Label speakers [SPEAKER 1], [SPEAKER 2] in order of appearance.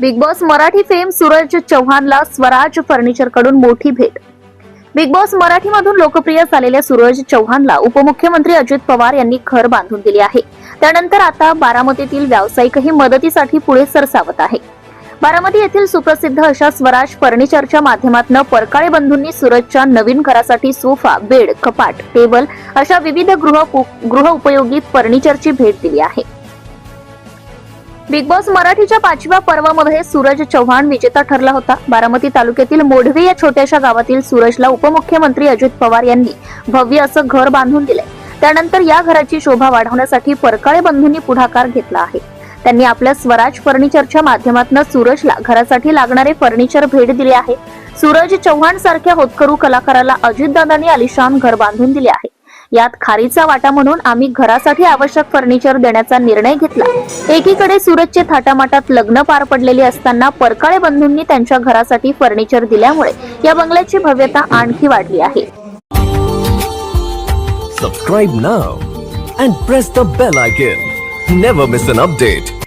[SPEAKER 1] Bigg Boss Marathi fame Suraj चव्हाणला Swaraj फर्निचरकडून मोठी भेट. बिग बॉस मराठीमधून लोकप्रिय झालेल्या सूरज चव्हाणला उपमुख्यमंत्री अजित पवार यांनी घर बांधून दिले आहे. त्यानंतर आता बारामतीतील व्यावसायिकही मदतीसाठी पुढे सरसावत आहे. बारामती येथील सुप्रसिद्ध अशा स्वराज फर्निचरच्या माध्यमातून परकाळे बंधूंनी सूरजच्या नवीन घरासाठी सोफा बेड कपाट टेबल अशा विविध गृह गृह उपयोगी फर्निचरची भेट दिली आहे. बिग बॉस मराठीच्या पाचव्या पर्वामध्ये सूरज चव्हाण विजेता ठरला होता. बारामती तालुक्यातील मोढवी या छोट्याशा गावातील सूरजला उपमुख्यमंत्री अजित पवार यांनी भव्य असं घर बांधून दिले त्यानंतर या घराची शोभा वाढवण्यासाठी परकाळे बंधूंनी पुढाकार घेतला आहे. त्यांनी आपल्या स्वराज फर्निचरच्या माध्यमातून सूरजला घरासाठी लागणारे फर्निचर भेट दिले आहे. सूरज चव्हाण सारख्या होतकरू कलाकाराला अजितदादांनी आलिशान घर बांधून दिले आहे. यात खारीचा वाटा म्हणून आम्ही घरासाठी आवश्यक फर्निचर देण्याचा निर्णय घेतला. एकीकडे सूरजचे थाटामाटात लग्न पार पडलेले असताना परकाळे बंधूंनी त्यांच्या घरासाठी फर्निचर दिल्यामुळे या बंगल्याची भव्यता आणखी वाढली आहे.
[SPEAKER 2] Subscribe now and press the bell icon never miss an update